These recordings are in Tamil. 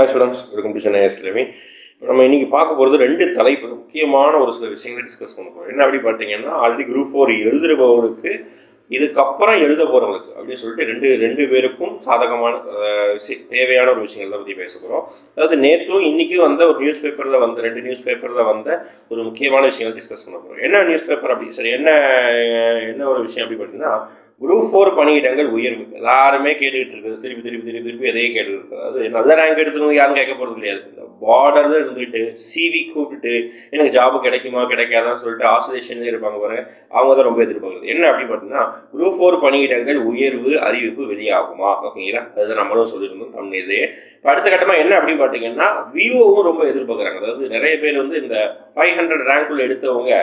Hi students welcome to Chennai academy நம்ம இன்னைக்கு பார்க்க போகிறது ரெண்டு தலைப்பு முக்கியமான ஒரு சில விஷயங்களை டிஸ்கஸ் பண்ண போகிறோம் என்ன அப்படி பார்த்தீங்கன்னா ஆல்ரெடி குரூப் ஃபோர் எழுதுறவங்களுக்கு இதுக்கப்புறம் எழுத போகிறவங்களுக்கு அப்படின்னு சொல்லிட்டு ரெண்டு ரெண்டு பேருக்கும் சாதகமான விஷய- தேவையான ஒரு விஷயங்கள் தான் பற்றி பேச போகிறோம் அதாவது நேற்றும் இன்றைக்கும் வந்த ஒரு நியூஸ் பேப்பரில் வந்த ரெண்டு நியூஸ் பேப்பரில் வந்த ஒரு முக்கியமான விஷயங்கள் டிஸ்கஸ் பண்ண போகிறோம் என்ன நியூஸ் பேப்பர் அப்படி சரி என்ன என்ன ஒரு விஷயம் அப்படி பார்த்தீங்கன்னா குரூப் ஃபோர் பணியிடங்கள் உயர்வு. எல்லாருமே கேட்டுக்கிட்டு இருக்குது திருப்பி திருப்பி திருப்பி திருப்பி எதையே கேட்டுக்கிட்டு இருக்குது அது நல்ல ரேங்க் எடுத்துக்கணும் யாரும் கேட்க போகிறது கிடையாது இந்த பார்டர் இருந்துக்கிட்டு சிவி கூப்பிட்டுட்டு எனக்கு ஜாப் கிடைக்குமா? கிடைக்காதான்னு சொல்லிட்டு ஆசோசியேஷன்லேயே இருப்பாங்க வர அவங்க தான் ரொம்ப எதிர்பார்க்குறது. என்ன அப்படின்னு பார்த்தீங்கன்னா குரூப் ஃபோர் பணியிடங்கள் உயர்வு அறிவிப்பு வெளியாகுமா? ஓகேங்களா? அதுதான் நம்மளும் சொல்லியிருந்தோம் தமிழ் இது அடுத்த கட்டமாக என்ன அப்படின்னு பார்த்தீங்கன்னா விவோவும் ரொம்ப எதிர்பார்க்குறாங்க. அதாவது நிறைய பேர் வந்து இந்த ஃபைவ் ஹண்ட்ரட் ரேங்க்குள்ள எடுத்தவங்க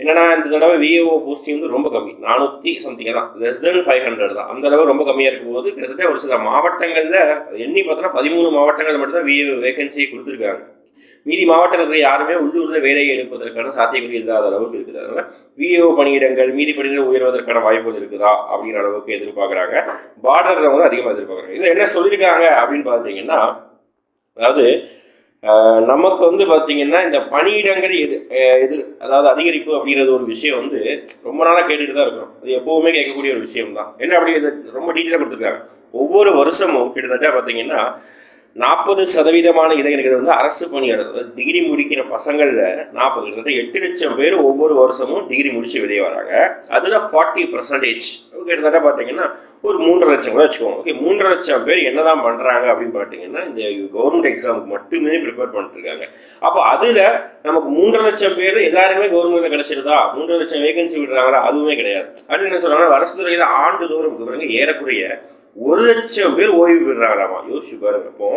என்னன்னா இந்த தடவை விஏஓ போஸ்டிங் வந்து ரொம்ப கம்மி. நானூற்றி சம்திங் தான். லெஸ் தென் ஃபைவ் ஹண்ட்ரட் தான். அந்த அளவு ரொம்ப கம்மியாக இருக்கும்போது கிட்டத்தட்ட ஒரு சில மாவட்டங்களில் எண்ணி பார்த்தோன்னா பதிமூணு மாவட்டங்கள் மட்டும் தான் விஏஓ வேகன்சியை கொடுத்துருக்காங்க. மீதி மாவட்டங்களுக்கு யாருமே உள்ளூரில் வேலையை எடுப்பதற்கான சாத்தியக்குறி இல்லாத அளவுக்கு இருக்குது. அதனால விஏஓ பணியிடங்கள் மீதி பணியிடங்கள் உயர்வதற்கான வாய்ப்புகள் இருக்குதா அப்படிங்கிற அளவுக்கு எதிர்பார்க்குறாங்க. பார்டர் அதிகமாக எதிர்பார்க்குறாங்க. இது என்ன சொல்லியிருக்காங்க அப்படின்னு பார்த்தீங்கன்னா அதாவது நமக்கு வந்து பார்த்தீங்கன்னா இந்த பணியிடங்கிற எது எதிர் அதாவது அதிகரிப்பு அப்படிங்கிறது ஒரு விஷயம் வந்து ரொம்ப நாளாக கேட்டுட்டு தான் இருக்கும் அது எப்பவுமே கேட்கக்கூடிய ஒரு விஷயம் தான் என்ன அப்படி இது ரொம்ப டீட்டெயிலாக கொடுத்துருக்காங்க. ஒவ்வொரு வருஷமும் கிட்டத்தட்ட பார்த்தீங்கன்னா நாற்பது சதவீதமான இளைஞர்கள் வந்து அரசு பணியாளர் அதாவது டிகிரி முடிக்கிற பசங்களில் நாற்பது கிட்டத்தட்ட எட்டு லட்சம் பேர் ஒவ்வொரு வருஷமும் டிகிரி முடிச்சு வெளியே வராங்க. அதில் ஃபார்ட்டி பர்சன்டேஜ் கிட்டத்தட்ட பார்த்தீங்கன்னா ஒரு மூன்றரை லட்சம் கூட வச்சுக்கோங்க. ஓகே மூன்றரை லட்சம் பேர் என்னதான் பண்ணுறாங்க அப்படின்னு பார்த்தீங்கன்னா இந்த கவர்மெண்ட் எக்ஸாமுக்கு மட்டுமே ப்ரிப்பேர் பண்ணிட்டு இருக்காங்க. அப்போ அதில் நமக்கு மூன்றரை லட்சம் பேர் எல்லாருமே கவர்மெண்ட்டில் கிடைச்சிருதா? மூன்றரை லட்சம் வேகன்சி விடுறாங்களா? அதுவுமே கிடையாது. அடுத்து என்ன சொல்கிறாங்கன்னா அரசு துறையில் ஆண்டுதோறும் பாருங்க ஏறக்குறைய ஒரு லட்சம் பேர் ஓய்வு பெறுறாங்களாமா யோசிச்சு பாருங்க. இப்போ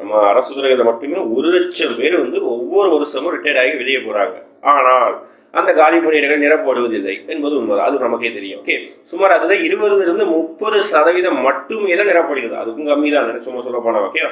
நம்ம அரசு துறையில மட்டுமே ஒரு லட்சம் பேர் வந்து ஒவ்வொரு வருஷமும் ரிட்டையர்ட் ஆகி வெளியே போறாங்க. ஆனால் அந்த காலி பணியிடங்கள் நிரப்பப்படுவதில்லை என்பது உண்மை. அது நமக்கே தெரியும். ஓகே சுமார் அதுல இருபதுல இருந்து முப்பது சதவீதம் மட்டுமே தான் நிரப்படுகிறது அதுக்கும் கம்மி தான். சும்மா சொல்ல போனா ஓகே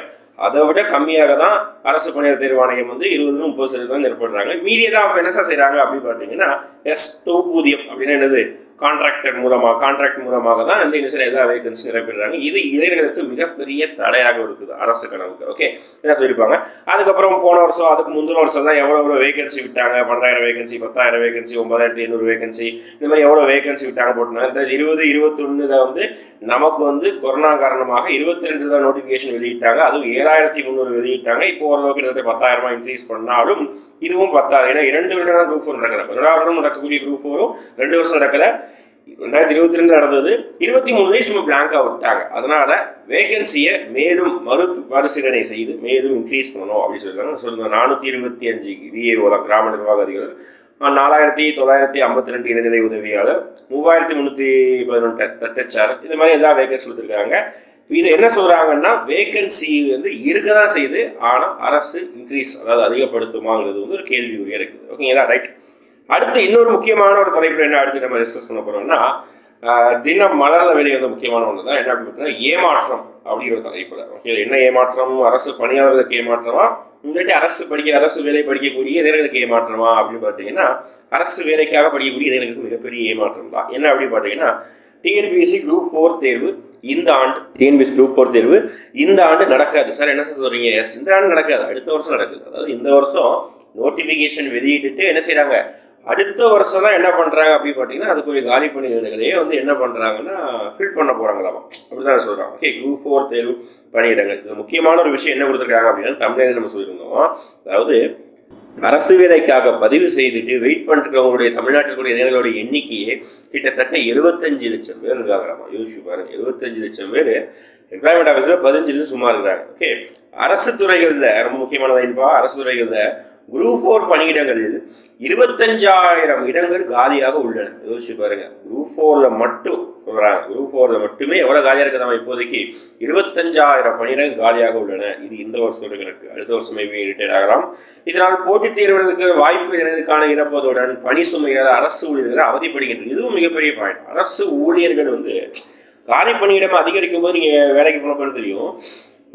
அதை விட கம்மியாக தான் அரசு பணியாளர் தேர்வாணையம் வந்து இருபது முப்பது சதவீதம் நிரப்படுறாங்க மீதியை தான் என்ன சார் அப்படின்னு பார்த்தீங்கன்னா எஸ் தொகுப்பூதியம் அப்படின்னா என்னது? கான்ட்ராக்டர் மூலமாக கான்ட்ராக்ட் மூலமாக தான் இந்த இனிஷியல் எல்லா வேகன்சி நிரப்பிடுறாங்க இது இளைஞர்களுக்கு மிகப்பெரிய தடையாக இருக்குது அரசு கனவுக்கு ஓகே என்ன சொல்லியிருப்பாங்க. அதுக்கப்புறம் போன வருஷம் அதுக்கு முந்தின வருஷம் தான் எவ்வளோ எவ்வளோ வேகன்சி விட்டாங்க? பன்னெண்டாயிரம் வேகன்சி பத்தாயிரம் வேகன்சி ஒன்பதாயிரத்தி எண்ணூறு வேகன்சி இந்த மாதிரி எவ்வளோ வேகன்சி விட்டாங்க போட்டுனாங்க இருபது இருபத்தொன்னு தான் வந்து நமக்கு வந்து கொரோனா காரணமாக இருபத்தி ரெண்டு தான் நோட்டிஃபிகேஷன் வெளியிட்டாங்க. அதுவும் ஏழாயிரத்தி முந்நூறு வெளியிட்டாங்க. இப்போ ஓரளவுக்கு கிட்டத்தட்ட பத்தாயிரமா இன்க்ரீஸ் பண்ணாலும் இதுவும் பத்தாது. ஏன்னா இரண்டு வருடம் தான் குரூப் ஃபோர் நடக்கல ரெண்டாவது வருடம் நடக்கக்கூடிய குரூப் ஃபோரும் ரெண்டு வருஷம் நடக்கல. ரெண்டாயிரத்தி இருபத்தி ரெண்டு நடந்தது. இருபத்தி மூணு சும்மா பிளாங்காக விட்டாங்க. அதனால வேகன்சியை மேலும் மறு பரிசீலனை செய்து மேலும் இன்க்ரீஸ் பண்ணணும் அப்படின்னு சொல்லியிருக்காங்க. சொல்லுங்க நானூற்றி இருபத்தி அஞ்சு விஏஓ கிராம நிர்வாக அதிகாரிகள் நாலாயிரத்தி தொள்ளாயிரத்தி ஐம்பத்தி ரெண்டு இளநிலை உதவியாளர் மூவாயிரத்தி முந்நூற்றி பதினொன்று தட்டச்சார் இந்த மாதிரி எல்லா வேகன்சி கொடுத்துருக்காங்க. இது என்ன சொல்றாங்கன்னா வேகன்சி வந்து இருக்க தான் செய்யுது ஆனால் அரசு இன்க்ரீஸ் அதாவது அதிகப்படுத்துமாங்கிறது வந்து ஒரு கேள்விக்குறியா இருக்குது. ஓகேங்களா ரைட் அடுத்து இன்னொரு முக்கியமான ஒரு தலைப்பு என்ன அடுத்து நம்ம டிஸ்கஸ் பண்ண போறோம்னா தினம் மலர்ல வெளியே வந்து முக்கியமான ஒன்று தான் என்ன அப்படின்னு ஏமாற்றம் அப்படிங்கிற தலைப்புல. ஓகே என்ன ஏமாற்றம்? அரசு பணியாளர்களுக்கு ஏமாற்றமா? இல்லாட்டி அரசு படிக்க அரசு வேலை படிக்கக்கூடிய இளைஞர்களுக்கு ஏமாற்றமா அப்படின்னு பார்த்தீங்கன்னா அரசு வேலைக்காக படிக்கக்கூடிய இளைஞர்களுக்கு மிகப்பெரிய ஏமாற்றம் தான். என்ன அப்படின்னு பார்த்தீங்கன்னா டிஎன்பிஎஸ்சி குரூப் ஃபோர் தேர்வு இந்த ஆண்டு டிஎன்பிஎஸ் குரூப் ஃபோர் தேர்வு இந்த ஆண்டு நடக்காது. சார் என்ன சார் சொல்றீங்க? எஸ் இந்த ஆண்டு நடக்காது. அடுத்த வருஷம் நடக்குது. அதாவது இந்த வருஷம் நோட்டிஃபிகேஷன் வெளியிட்டுட்டு என்ன செய்யறாங்க அடுத்த வருஷம் தான் என்ன பண்றாங்க அப்படின்னு பார்த்தீங்கன்னா அதுக்குரிய காலி பணியிடங்களையே வந்து என்ன பண்றாங்கன்னா ஃபில் பண்ண போறாங்களாமா. அப்படிதான் சொல்றாங்க. ஓகே குரூப் ஃபோர் தேர்வு பணியிடங்கள். இது முக்கியமான ஒரு விஷயம் என்ன கொடுத்துருக்காங்க அப்படின்னா தமிழக நம்ம சொல்லியிருந்தோம். அதாவது அரசு வேலைக்காக பதிவு செய்துட்டு வெயிட் பண்ணிருக்கவங்களுடைய தமிழ்நாட்டில் கூடிய இளைஞர்களுடைய எண்ணிக்கையே கிட்டத்தட்ட எழுபத்தஞ்சு லட்சம் பேர் இருக்காங்களாமா. யோசிச்சு பாருங்க. எழுபத்தஞ்சு லட்சம் பேர் எம்ப்ளாய்மெண்ட் ஆஃபீஸில் பதினஞ்சு லட்சம் சுமார் இருக்கிறாங்க. ஓகே அரசு துறைகளில் ரொம்ப முக்கியமானது இருப்பா அரசு துறைகளில் குரூப் ஃபோர் பணியிடங்களில் இருபத்தஞ்சாயிரம் இடங்கள் காலியாக உள்ளன. யோசிச்சு பாருங்க. குரூப் ஃபோர்ல மட்டும் சொல்றாங்க. குரூப் ஃபோர்ல மட்டுமே எவ்வளவு காலியா இருக்குதாமா இப்போதைக்கு? இருபத்தஞ்சாயிரம் பணியிடங்கள் காலியாக உள்ளன. இது இந்த வருஷம் கணக்கு அடுத்த வருஷமே ரிட்டையர் ஆகலாம். இதனால் போட்டித் தேர்வுகளுக்கு வாய்ப்பு இதற்கான இறப்பதுடன் பணி சுமையால் அரசு ஊழியர்கள் அவதிப்படுகின்றனர். இதுவும் மிகப்பெரிய பாயிண்ட் அரசு ஊழியர்கள் வந்து காலி பணியிடம் அதிகரிக்கும் போது நீங்க வேலைக்கு போன பிறகு தெரியும்?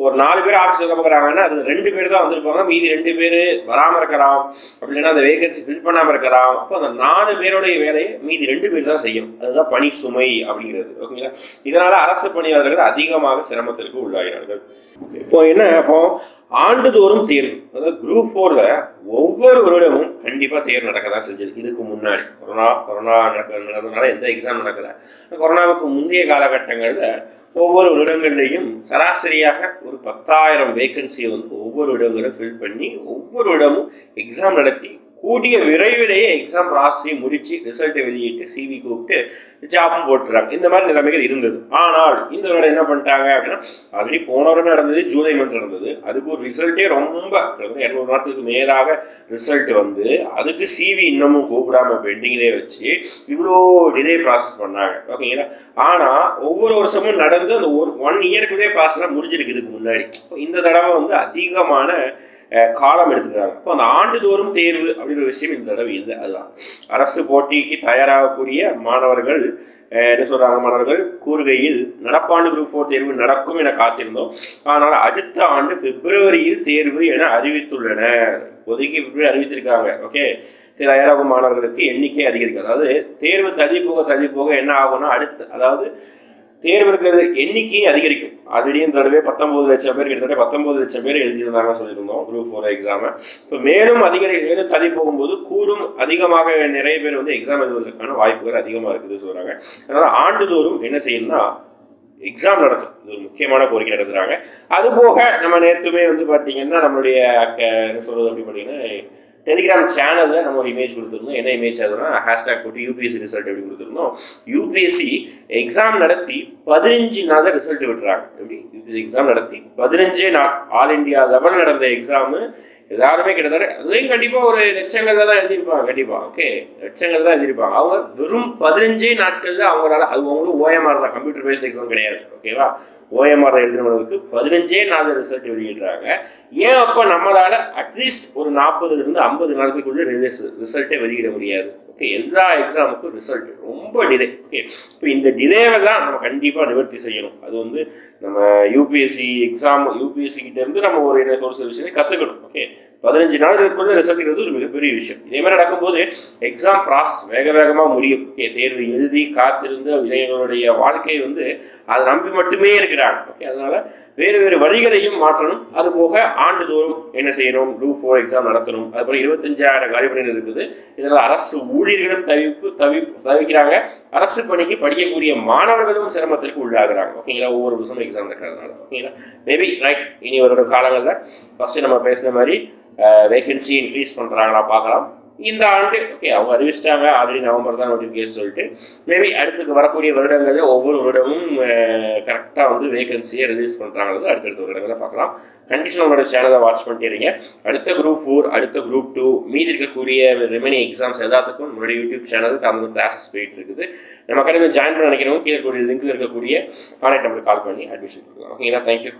ஒரு நாலு பேர் ஆஃபீஸ் வேலை பார்க்குறாங்கன்னா அது ரெண்டு பேர் தான் வந்திருப்பாங்க. மீதி ரெண்டு பேர் வராமல் இருக்கிறான் அப்படி இல்லைன்னா அந்த வேகன்சி ஃபில் பண்ணாமல் இருக்கிறான் அப்போ அந்த நாலு பேருடைய வேலையை மீதி ரெண்டு பேர் தான் செய்யும். அதுதான் பணி சுமை அப்படிங்கிறது. ஓகேங்களா? இதனால அரசு பணியாளர்கள் அதிகமாக சிரமத்திற்கு உள்ளாகிறார்கள். இப்போ என்ன? அப்போ ஆண்டுதோறும் தேர்வு. அதாவது குரூப் ஃபோர்ல ஒவ்வொரு வருடமும் கண்டிப்பா தேர்வு நடக்க தான் செஞ்சது. இதுக்கு முன்னாடி கொரோனா கொரோனா நடக்க நடந்ததுனால எந்த எக்ஸாம் நடக்கல. கொரோனாவுக்கு முந்தைய காலகட்டங்களில் ஒவ்வொரு வருடங்கள்லையும் சராசரியாக ஒரு பத்தாயிரம் வேகன்சியை வந்து ஒவ்வொரு இடங்களும் ஃபில் பண்ணி ஒவ்வொரு இடமும் எக்ஸாம் நடத்தி கூடிய விரைவிலேயே எக்ஸாம் ராசி முடிச்சு ரிசல்ட்டை வெளியிட்டு சிவி கூப்பிட்டு ஜாபும் போட்டுறாங்க. இந்த மாதிரி நிலைமைகள் இருந்தது. ஆனால் இந்த வருடம் என்ன பண்ணிட்டாங்க அப்படின்னா ஆல்ரெடி போன வருடம் நடந்தது ஜூலை மந்த் நடந்தது. அதுக்கு ஒரு ரிசல்ட்டே ரொம்ப இரநூறு நாட்களுக்கு மேலாக ரிசல்ட் வந்து அதுக்கு சிவி இன்னமும் கூப்பிடாம பெண்டிங்லேயே வச்சு இவ்வளோ டிலே ப்ராசஸ் பண்ணாங்க. ஓகேங்களா ஆனால் ஒவ்வொரு வருஷமும் நடந்து அந்த ஒரு ஒன் இயர்க்குள்ளே ப்ராசஸ்லாம் முடிஞ்சிருக்கு இதுக்கு முன்னாடி. இந்த தடவை வந்து அதிகமான காலம் எடுத்துக்கிறாங்க. இப்போ அந்த ஆண்டுதோறும் தேர்வு அப்படிங்கிற விஷயம் இந்த தடவை இல்லை. அதுதான். அரசு போட்டிக்கு தயாராகக்கூடிய மாணவர்கள் என்ன சொல்றாங்க மாணவர்கள்? கூறுகையில் நடப்பாண்டு குரூப் ஃபோர் தேர்வு நடக்கும் என காத்திருந்தோம். ஆனால் அடுத்த ஆண்டு பிப்ரவரியில் தேர்வு என அறிவித்துள்ளனர். ஒதுக்கி பிப்ரவரி அறிவித்திருக்காங்க. ஓகே? தயாராகும் மாணவர்களுக்கு எண்ணிக்கை அதிகரிக்கும். அதாவது தேர்வு தள்ளி போக தள்ளி போக என்ன ஆகும்னா அடுத்து அதாவது தேர்வு இருக்கிறது எண்ணிக்கையும் அதிகரிக்கும். ஆல்ரெடி இந்த தடவை பத்தொன்பது லட்சம் பேர் கிட்டத்தட்ட பத்தொன்பது லட்சம் பேர் எழுதியிருந்தாங்க சொல்லியிருந்தோம் குரூப் ஃபோர் எக்ஸாமை இப்போ மேலும் அதிகரி மேலும் தள்ளி போகும்போது கூடும் அதிகமாக நிறைய பேர் வந்து எக்ஸாம் எழுதுவதற்கான வாய்ப்புகள் அதிகமாக இருக்குதுன்னு சொல்கிறாங்க அதனால் ஆண்டுதோறும் என்ன செய்யணும்னா எக்ஸாம் நடக்கும் இது ஒரு முக்கியமான கோரிக்கை நடத்துகிறாங்க அது போக நம்ம நேற்றுமே வந்து பார்த்தீங்கன்னா நம்மளுடைய என்ன சொல்கிறது அப்படி பார்த்தீங்கன்னா டெலிகிராம் சேனலில் நம்ம ஒரு இமேஜ் கொடுத்துருந்தோம். என்ன இமேஜ் ஆகுதுன்னா ஹேஷ்டாக் போட்டு யூபிஎஸ்சி ரிசல்ட் எப்படி கொடுத்துருந்தோம்? யூபிஎஸ்சி எக்ஸாம் நடத்தி பதினஞ்சு நாளில் ரிசல்ட் விட்டுறாங்க. எப்படி? யூபிஎஸ்சி எக்ஸாம் நடத்தி பதினஞ்சே நாள். ஆல் இண்டியா லெவல் நடந்த எக்ஸாமு எல்லாருமே கிட்டத்தட்ட அதுலேயும் கண்டிப்பாக ஒரு லட்சங்கள் தான் எழுதியிருப்பாங்க கண்டிப்பாக ஓகே லட்சங்கள் தான் எழுதியிருப்பாங்க. அவங்க வெறும் பதினஞ்சே நாட்களில் அவங்களால அது அவங்களும் ஓஎம்ஆர் தான் கம்ப்யூட்டர் பேஸ்ட் எக்ஸாம் கிடையாது. ஓகேவா ஓஎம்ஆர் எழுதினவங்களுக்கு பதினஞ்சே நாள் ரிசல்ட் வெளியிடுறாங்க ஏன் அப்போ நம்மளால் அட்லீஸ்ட் ஒரு நாற்பதுலேருந்து ஐம்பது நாளுக்குள்ளே ரிசல்ட்டே வெளியிட முடியாது? ஓகே எல்லா எக்ஸாமுக்கும் ரிசல்ட் ரொம்ப டிலே ஓகே இப்போ இந்த டிலேவை தான் நம்ம கண்டிப்பாக நிவர்த்தி செய்யணும். அது வந்து நம்ம யூபிஎஸ்சி எக்ஸாம் யூபிஎஸ்சி இருந்து நம்ம ஒரு என்ன ஒரு சில விஷயத்தை கற்றுக்கணும் ஓகே பதினஞ்சு நாளுக்குள்ள ரிசல்ட் ஒரு மிகப்பெரிய விஷயம். இதே மாதிரி நடக்கும்போது எக்ஸாம் ப்ராசஸ் வேக வேகமாக முடியும். ஓகே தேர்வு எழுதி காத்திருந்து இளைஞர்களுடைய வாழ்க்கை வந்து அதை நம்பி மட்டுமே இருக்கிறாங்க. ஓகே அதனால் வேறு வேறு வழிகளையும் மாற்றணும். அது போக ஆண்டுதோறும் என்ன செய்யணும்? டூ ஃபோர் எக்ஸாம் நடத்தணும். அதுபோல் இருபத்தஞ்சாயிரம் காலிப்பணிகள் இருக்குது. இதனால் அரசு ஊழியர்களும் தவிப்பு தவி தவிக்கிறாங்க. அரசு பணிக்கு படிக்கக்கூடிய மாணவர்களும் சிரமத்திற்கு உள்ளாகிறாங்க. ஓகேங்களா ஒவ்வொரு வருஷமும் எக்ஸாம் நடக்கிறதுனால. ஓகேங்களா மேபி ரைட் இனி ஒரு காலங்களில் ஃபஸ்ட்டு நம்ம பேசின மாதிரி வேகன்சி இன்க்ரீஸ் பண்ணுறாங்களா பார்க்கலாம். இந்த ஆண்டு ஓகே அவங்க அறிவிச்சிட்டாங்க. ஆல்ரெடி நவம்பர் தான் நோட்டிஃபிகேஷன் சொல்லிட்டு. மேபி அடுத்துக்கு வரக்கூடிய வருடங்களில் ஒவ்வொரு வருடமும் கரெக்டாக வந்து வேகன்சியை ரிலீஸ் பண்ணுறாங்கிறது அடுத்தடுத்த வருடங்களில் பார்க்கலாம். கண்டிஷன் உங்களோட சேனலை வாட்ச் பண்ணிட்டீங்க அடுத்த குரூப் ஃபோர் அடுத்த குரூப் டூ மீதி இருக்கக்கூடிய ரிமைனிங் எக்ஸாம்ஸ் எல்லாத்துக்கும் நம்மளுடைய யூடியூப் சேனல் தமிழ் கிளாஸஸ் போயிட்டு இருக்குது. நம்ம கடையில் ஜாயின் பண்ண நினைக்கிறவங்க கீழே கூடிய லிங்க்ல இருக்கக்கூடிய கான்டாக்ட் நம்பருக்கு கால் பண்ணி அட்மிஷன் கொடுக்கலாம். ஓகேங்களா தேங்க்யூ